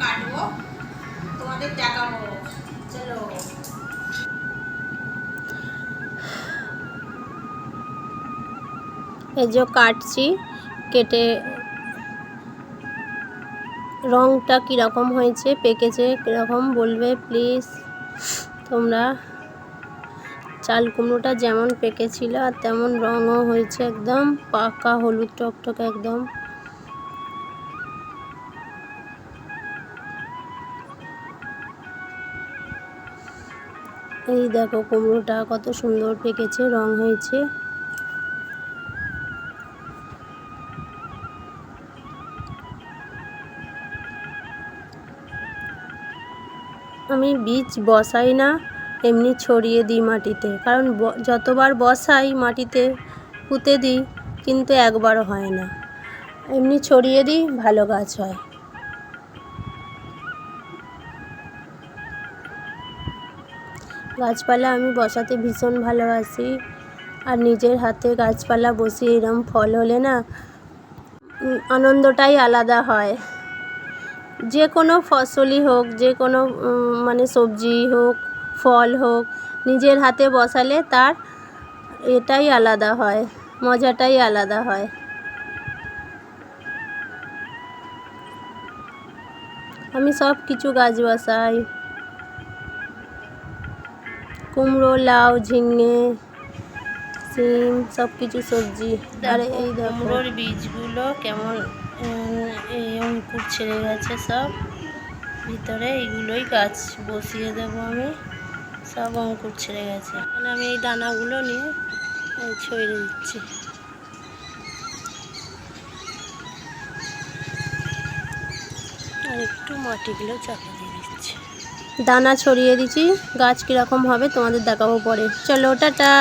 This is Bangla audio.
কাটবো। তোমাদের দেখাবো। চলো। এই যে কাটছি, কেটে রংটা কীরকম হয়েছে, পেকেছে কীরকম, বলবে প্লিজ? তোমরা চাল কুমড়োটা যেমন পেকেছিল আর তেমন রঙও হয়েছে একদম, পাকা হলুদ টকটকে একদম। এই দেখো কুমড়োটা কত সুন্দর পেকেছে, রং হয়েছে। আমি বীজ বসাই না, এমনি ছড়িয়ে দিই মাটিতে। কারণ যতবার বসাই মাটিতে পুঁতে দিই, কিন্তু একবারও হয় না। এমনি ছড়িয়ে দিই, ভালো গাছ হয়। গাছপালা আমি বসাতে ভীষণ ভালোবাসি। আর নিজের হাতে গাছপালা বসিয়ে এরম ফল হলে না আনন্দটাই আলাদা হয়। যে কোনো ফসলই হোক, যে কোনো মানে সবজি হোক, ফল হোক, নিজের হাতে বসালে তার এটাই আলাদা হয়, মজাটাই আলাদা হয়। আমি সব কিছু গাছ বসাই। কুমড়ো লাউ ঝিঙে সিম সব কিছু সবজি। আর এই কুমড়োর বীজগুলো কেমন এই অঙ্কুর ছেড়ে গেছে সব। ভিতরে এইগুলোই গাছ বসিয়ে দেবো আমি। সব অঙ্কুর ছেড়ে গেছে। মানে আমি এই দানাগুলো নিয়ে ছড়িয়ে দিচ্ছি। আর একটু মাটিগুলো চাপা দিয়ে দিচ্ছি। দানা ছড়িয়ে দিচ্ছি গাছ কীরকম হবে তোমাদের দেখাবো পরে। চলো টাটা।